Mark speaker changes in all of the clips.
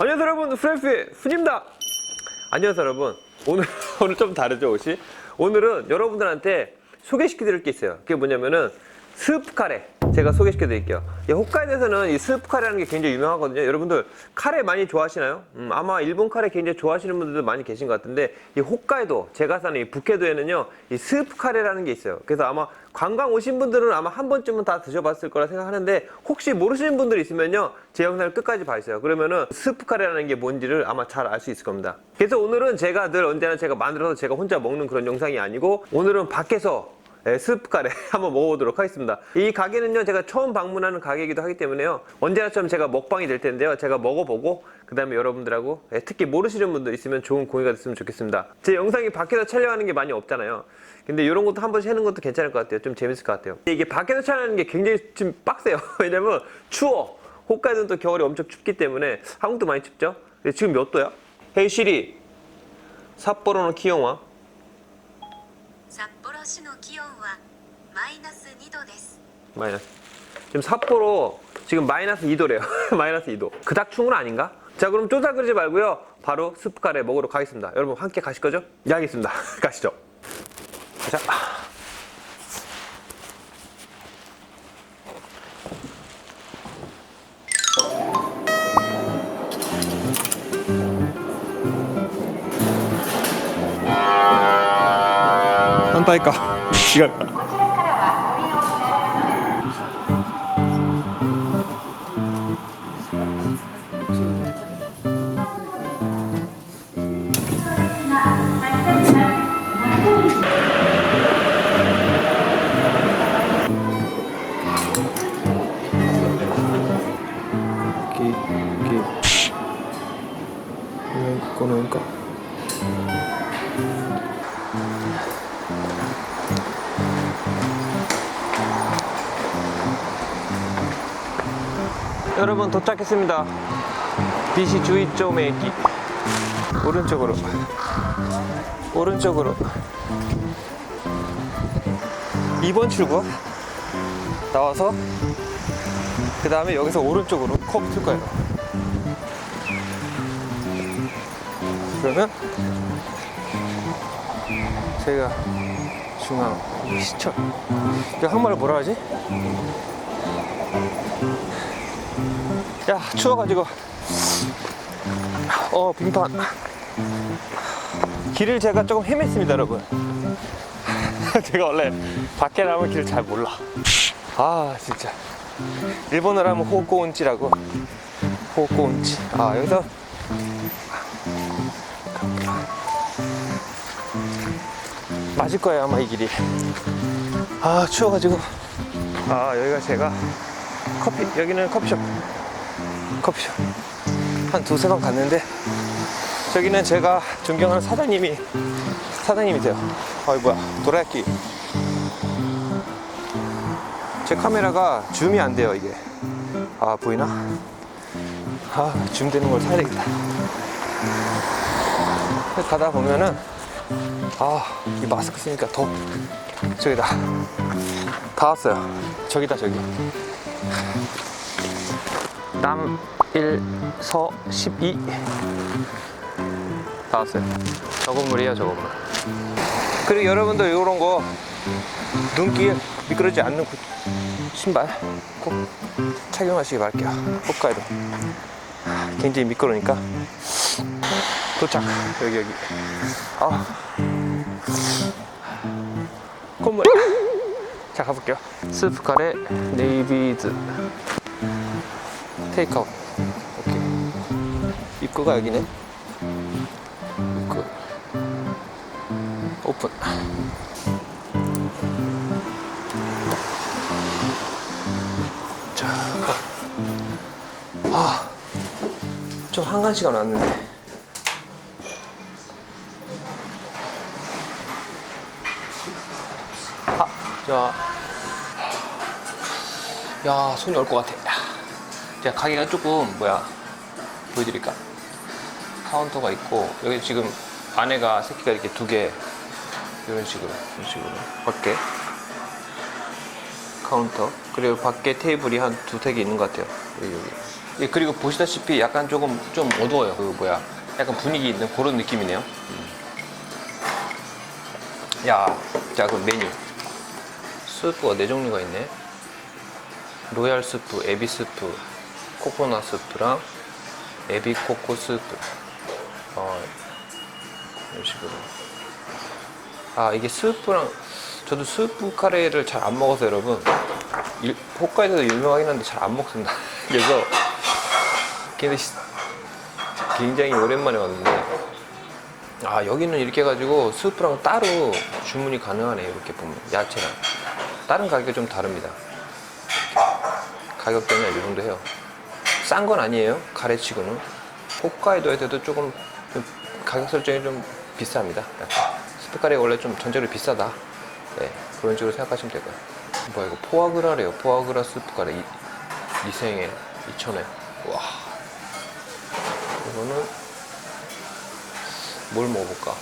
Speaker 1: 안녕하세요 여러분. 프레피의 훈입니다. 안녕하세요 여러분. 오늘 오늘 좀 다르죠 옷이? 오늘은 여러분들한테 소개시켜 드릴 게 있어요. 그게 뭐냐면은 스프 카레 제가 소개시켜 드릴게요. 이 홋카이도에서는 이 스프 카레라는 게 굉장히 유명하거든요. 여러분들 카레 많이 좋아하시나요? 음, 아마 일본 카레 굉장히 좋아하시는 분들도 많이 계신 것 같은데 이 홋카이도 제가 사는 이 북해도에는요 이 스프 카레라는 게 있어요. 그래서 아마 관광 오신 분들은 아마 한 번쯤은 다 드셔봤을 거라 생각하는데 혹시 모르시는 분들 있으면요 제 영상을 끝까지 봐주세요. 그러면은 스프 카레라는 게 뭔지를 아마 잘 알 수 있을 겁니다. 그래서 오늘은 제가 늘 언제나 제가 만들어서 제가 혼자 먹는 그런 영상이 아니고 오늘은 밖에서 예, 스프 카레 한번 먹어보도록 하겠습니다. 이 가게는요, 제가 처음 방문하는 가게이기도 하기 때문에요. 언제나처럼 제가 먹방이 될 텐데요. 제가 먹어보고, 그 다음에 여러분들하고, 예, 특히 모르시는 분들 있으면 좋은 공유가 됐으면 좋겠습니다. 제 영상이 밖에서 촬영하는 게 많이 없잖아요. 근데 이런 것도 한 번씩 해는 것도 괜찮을 것 같아요. 좀 재밌을 것 같아요. 이게 밖에서 촬영하는 게 굉장히 좀 빡세요. 왜냐면 추워. 홋카이도는 또 겨울이 엄청 춥기 때문에 한국도 많이 춥죠? 근데 지금 몇 도야? 헤이 시리, 삿포로는
Speaker 2: 札幌 市の気温はマイナス2度です
Speaker 1: 마이너스. 지금 삿포로 지금 마이너스 2도래요. 마이너스 2도. 그닥 추운 건 아닌가? 자, 그럼 쪼다 그러지 말고요. 바로 스프 카레 먹으러 가겠습니다. 여러분 함께 가실 거죠? 예, 알겠습니다. 가시죠. 자. 한타일까 시간. 여러분 도착했습니다. DC 주의점駅오른쪽으로 오른쪽으로 2번 출구 나와서 그 다음에 여기서 오른쪽으로 컵 틀 거예요. 그러면 저희가 중앙 시청 이거 한국말로 뭐라 하지? 야 추워가지고. 어 빙판. 길을 제가 조금 헤맸습니다 여러분. 제가 원래 밖에 나오면 길을 잘 몰라. 아 진짜. 일본어로 하면 호꼬운치라고. 호꼬운치 아 여기서. 맞을 거예요 아마 이 길이. 아 추워가지고. 아 여기가 제가 커피 여기는 커피숍 커피숍. 한 두세 번 갔는데 저기는 제가 존경하는 사장님이 사장님이 돼요. 어이 뭐야? 도라야끼. 제 카메라가 줌이 안 돼요 이게. 아 보이나? 아줌 되는 걸 사야 되겠다. 가다 보면은 아이 마스크 쓰니까 더 저기다. 다 왔어요. 저기다 저기 남 1, 서 12. 다 왔어요. 저 건물이에요, 저 건물. 그리고 여러분들 이런 거 눈길 미끄러지 않는 구- 신발 꼭 착용하시기 바랄게요. 홋카이도. 굉장히 미끄러우니까. 도착. 여기, 여기. 아. 건물. 자, 가볼게요. 스프 카레 네이비즈. 테이크아웃. 오케이. 입구가 여기네. 입구. 오픈. 자, 아, 좀 한간 시간 왔는데. 아, 자, 야, 손이 올것 같아. 제가 가게가 조금 뭐야 보여드릴까 카운터가 있고 여기 지금 안에가 새끼가 이렇게 두 개 이런 식으로 이런 식으로 밖에 카운터 그리고 밖에 테이블이 한 두세 개 있는 것 같아요 여기 여기 예, 그리고 보시다시피 약간 조금 좀 어두워요. 그 뭐야, 약간 분위기 있는 그런 느낌이네요. 음. 야, 자, 그 메뉴. 스프가 네 종류가 있네. 로얄 스프, 에비 스프, 코코넛 스프랑 에비 코코 스프. 어, 이런 식으로. 아, 이게 스프랑, 저도 스프 카레를 잘 안 먹어서 여러분. 일, 홋카이도도 유명하긴 한데 잘 안 먹습니다. 그래서 굉장히 오랜만에 왔는데 아 여기는 이렇게 해가지고 스프랑 따로 주문이 가능하네요 이렇게 보면 야채랑 다른 가격이 좀 다릅니다 가격대는 이 정도 해요 싼 건 아니에요. 가래치고는. 홋카이도에 대도 조금 가격 설정이 좀 비쌉니다. 스펙가리 원래 좀 전체로 비싸다. 네, 그런 식으로 생각하시면 될 거예요. 뭐야, 이거 포아그라래요. 포아그라 스프카리 이, 생에 2,000원. 와. 이거는 뭘 먹어볼까?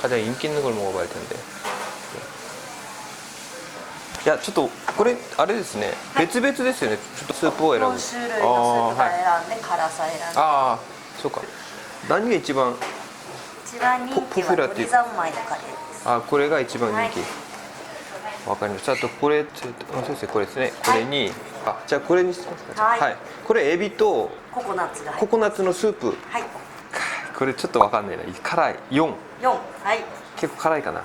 Speaker 1: 가장 인기 있는 걸 먹어봐야 텐데. 예. 야, 저도 これあれですね。別々ですよね。ちょっとスープを選ぶ。
Speaker 3: 4種類のスープから選んで辛さ選んで。
Speaker 1: ああそうか。何が一番？
Speaker 3: 一番人気は鶏三昧のカレーです。
Speaker 1: あこれが一番人気、
Speaker 3: は
Speaker 1: わかりました。あとこれちょっとあ先生これですね。これに、あじゃあこれにしますか。
Speaker 3: はい。
Speaker 1: これエビと
Speaker 3: ココナッツが
Speaker 1: ココナッツのスープ。
Speaker 3: はい。
Speaker 1: これちょっとわかんないな。辛い。4
Speaker 3: 4はい。
Speaker 1: 結構辛いかな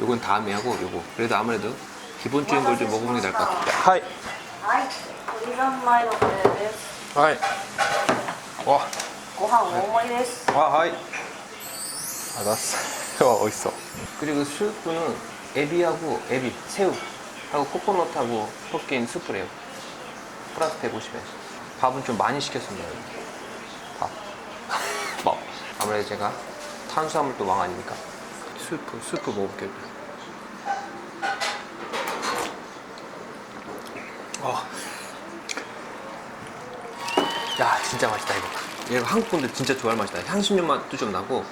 Speaker 1: 요건 다음에 하고 요거. 그래도 아무래도 기본적인 걸 좀 먹어보는 게 나을 것 같아요. 하이.
Speaker 3: はい鶏三昧のカレーです
Speaker 1: 하이. 와.
Speaker 3: ご飯大盛りです
Speaker 1: 아, 하이. 알았어. 와, 어딨어. 그리고 스프는 에비하고 에비, 새우 하고 코코넛하고 섞인 스프래요. 플러스 150엔. 밥은 좀 많이 시켰습니다. 여러분. 밥. 밥. 아무래도 제가 탄수화물도 왕 아닙니까? 스프, 스프 먹어볼게요. 진짜 맛있다, 이거. 얘가 한국 분들 진짜 좋아할 맛이다. 향신료 맛도 좀 나고.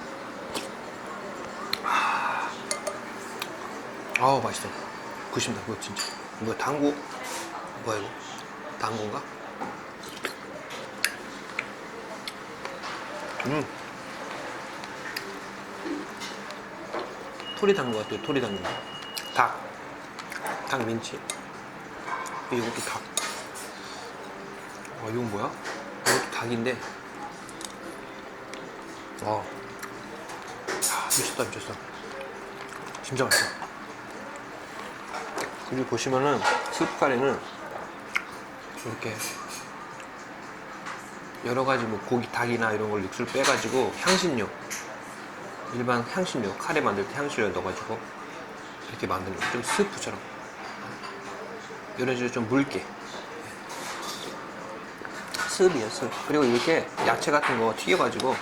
Speaker 1: 아, 아우, 맛있어. 구십니다, 그거 진짜. 뭐야, 당고? 뭐야, 이거? 당고인가? 음. 토리 당고 같아요, 토리 당고. 닭. 닭 민치. 이것도 닭. 어, 이건 뭐야? 닭인데. 어. 아, 미쳤다, 미쳤어. 진짜 맛있어. 그리고 보시면은, 스프 카레는 이렇게 여러 가지 뭐 고기, 닭이나 이런 걸 육수를 빼가지고 향신료, 일반 향신료, 카레 만들 때 향신료 넣어가지고 이렇게 만드는 거. 좀 스프처럼. 이런 식으로 좀 묽게. 습. 그리고 이렇게 야채 같은 거 튀겨가지고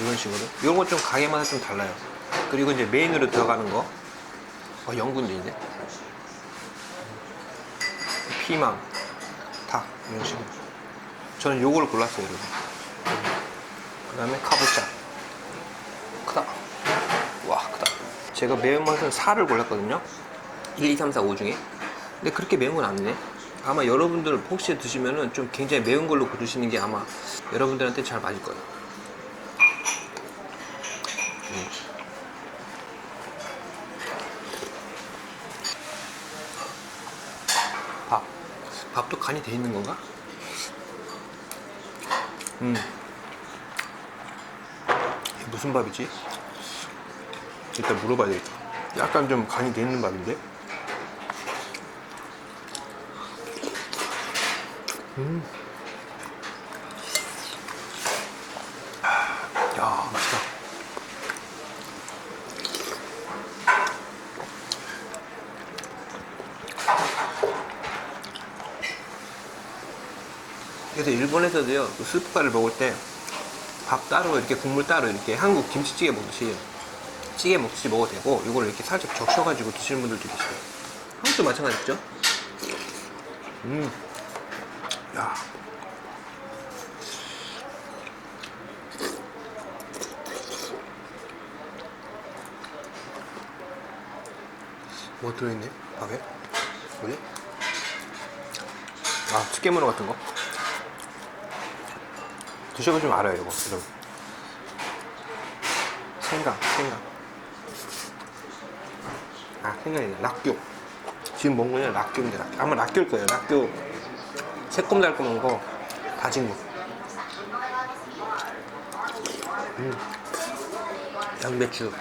Speaker 1: 이런 식으로. 이런 건 좀 가게마다 좀 달라요. 그리고 이제 메인으로 들어가는 거. 어, 연근도 있네. 피망, 닭, 이런 식으로. 저는 요걸 골랐어요, 여러분. 그 다음에 카보차. 크다. 와, 크다. 제가 매운맛은 4를 골랐거든요. 1, 2, 3, 4, 5 중에. 근데 그렇게 매운 건 아니네. 아마 여러분들 혹시 드시면은 좀 굉장히 매운 걸로 고르시는 게 아마 여러분들한테 잘 맞을 거예요. 음. 밥. 밥도 간이 돼 있는 건가? 음. 무슨 밥이지? 일단 물어봐야 되겠다. 약간 좀 간이 돼 있는 밥인데? 음. 야, 맛있다. 그래서 일본에서도요 그 스프카레를 먹을 때 밥 따로 이렇게 국물 따로 이렇게 한국 김치찌개 먹듯이 찌개 먹듯이 먹어도 되고 이걸 이렇게 살짝 적셔가지고 드시는 분들도 계셔요 한국도 마찬가지죠 음 야. 뭐 들어있네? 밥에? 뭐지? 아,漬物 같은 거? 드셔보시면 알아요, 이거. 이런. 생강, 생강. 아, 아니라 락교. 지금 먹는 거는 락교인데, 락교. 아마 락교일 거예요. 락교. 새콤달콤한 거, 다진 거. 음. 양배추.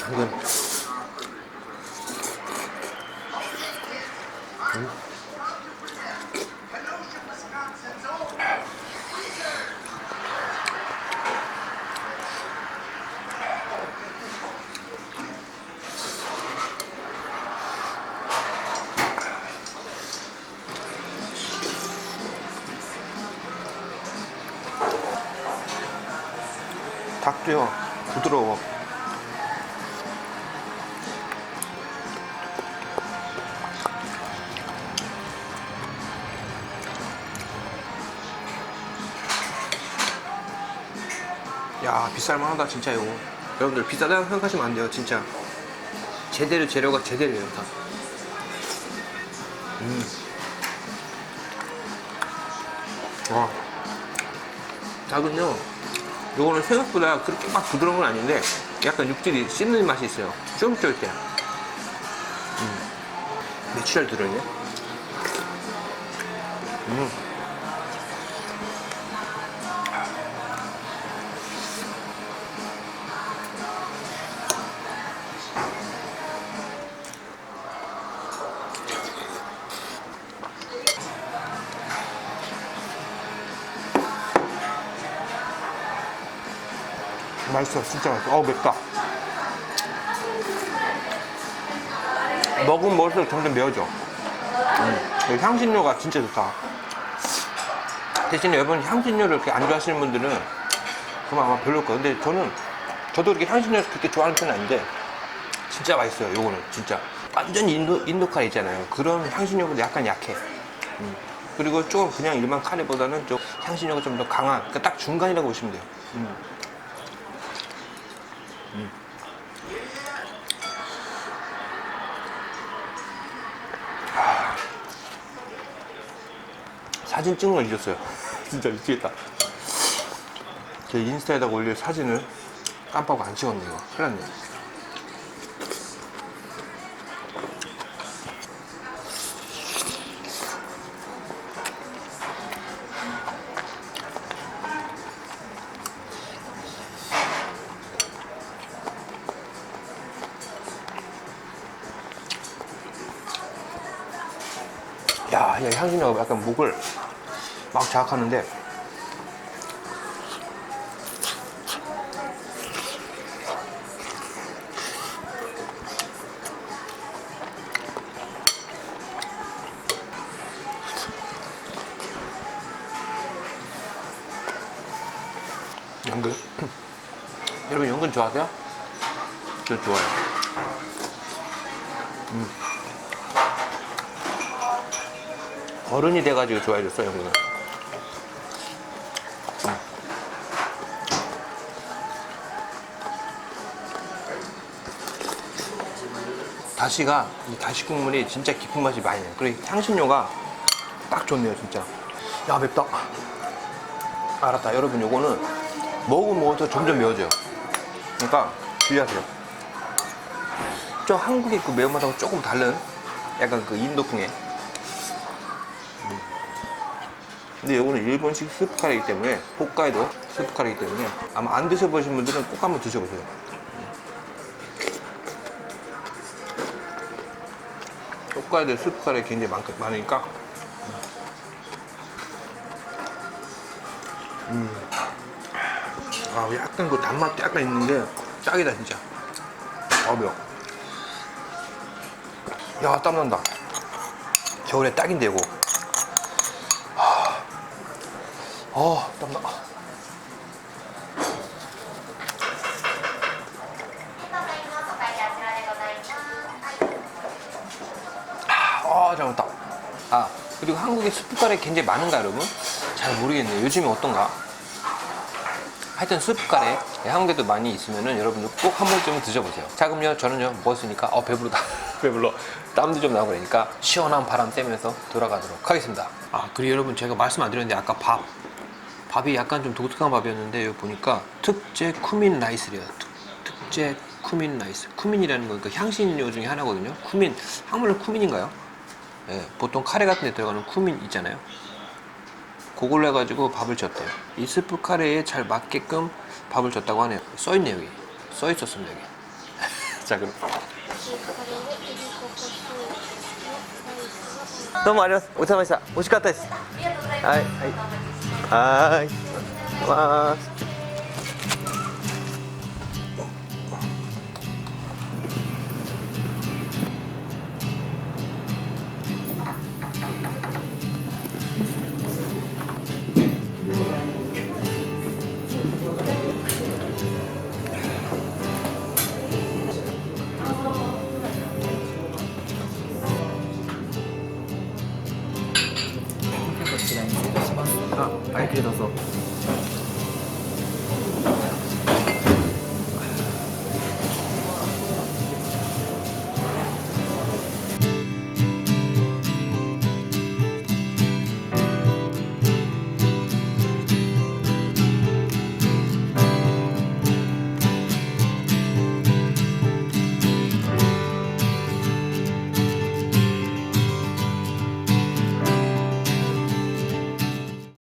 Speaker 1: 당근. 닭 도요. 부드러워. 야 비쌀만하다 진짜 이거. 여러분들 비싸다고 생각하시면 안 돼요 진짜. 제대로 재료가 제대로예요 다. 음. 와. 닭은요 요거는 생각보다 그렇게 막 부드러운 건 아닌데 약간 육질이 씹는 맛이 있어요 쫄깃쫄깃해 음. 메추리알 들어있네 음. 맛있어 진짜 맛있어. 어우 맵다. 먹으면 먹을수록 점점 매워져. 음, 이 향신료가 진짜 좋다. 대신 에 여러분 향신료를 이렇게 안 좋아하시는 분들은 그럼 아마 별로일 거예요. 근데 저는 저도 이렇게 향신료를 그렇게 좋아하는 편은 아닌데 진짜 맛있어요 요거는 진짜. 완전 인도, 인도 카레 있잖아요. 그런 향신료보다 약간 약해. 음. 그리고 조금 그냥 일반 카레보다는 좀 향신료가 좀 더 강한 그러니까 딱 중간이라고 보시면 돼요. 음. 사진 찍는 걸 잊었어요. 진짜 미치겠다. 제 인스타에다가 올릴 사진을 깜빡 안 찍었네요. 큰일 났네. 이 향신료가 약간 목을 막 자극하는데 연근. 여러분 연근 좋아하세요? 저 좋아요 어른이 돼가지고 좋아해졌어 연근은 다시가 이 다시 국물이 진짜 깊은 맛이 많이 나요. 그리고 향신료가 딱 좋네요, 진짜. 야 맵다. 알았다, 여러분 요거는 먹으면 먹어서 점점 매워져요. 그러니까 주의하세요. 저 한국의 그 매운맛하고 조금 다른 약간 그 인도풍의. 근데 요거는 일본식 스프 카레이기 때문에 홋카이도 스프 카레이기 때문에 아마 안 드셔보신 분들은 꼭 한번 드셔보세요. 홋카이도 스프 카레 굉장히 많, 많으니까 음. 아 약간 그 단맛도 약간 있는데 짱이다 진짜 아 매워 야 땀난다 겨울에 딱인데 이거. 어, 땀나. 아, 잘 먹다. 아, 그리고 한국에 스프카레 굉장히 많은가, 여러분? 잘 모르겠네요. 요즘에 어떤가? 하여튼 스프카레 예, 한국에도 많이 있으면은 여러분들 꼭 한 번쯤은 드셔보세요. 자, 그럼요. 저는요, 먹었으니까, 어, 배부르다. 배불러. 땀도 좀 나고 그러니까 시원한 바람 쐬면서 돌아가도록 하겠습니다. 아, 그리고 여러분 제가 말씀 안 드렸는데 아까 밥. 밥이 약간 좀 독특한 밥이었는데 여기 보니까 특제 쿠민 라이스래요. 특, 특제 쿠민 라이스. 쿠민이라는 건 그 향신료 중에 하나거든요. 쿠민. 한국말로 쿠민인가요? 예, 보통 카레 같은 데 들어가는 쿠민 있잖아요. 그걸로 해가지고 밥을 줬대요. 이 스프 카레에 잘 맞게끔 밥을 줬다고 하네요. 써있네 여기. 써있었습니다 여기. 자 그럼. どうもあります。お疲れ様でした。美味しかったです。はいはい。 はー
Speaker 4: 하다가 딱 길어져서.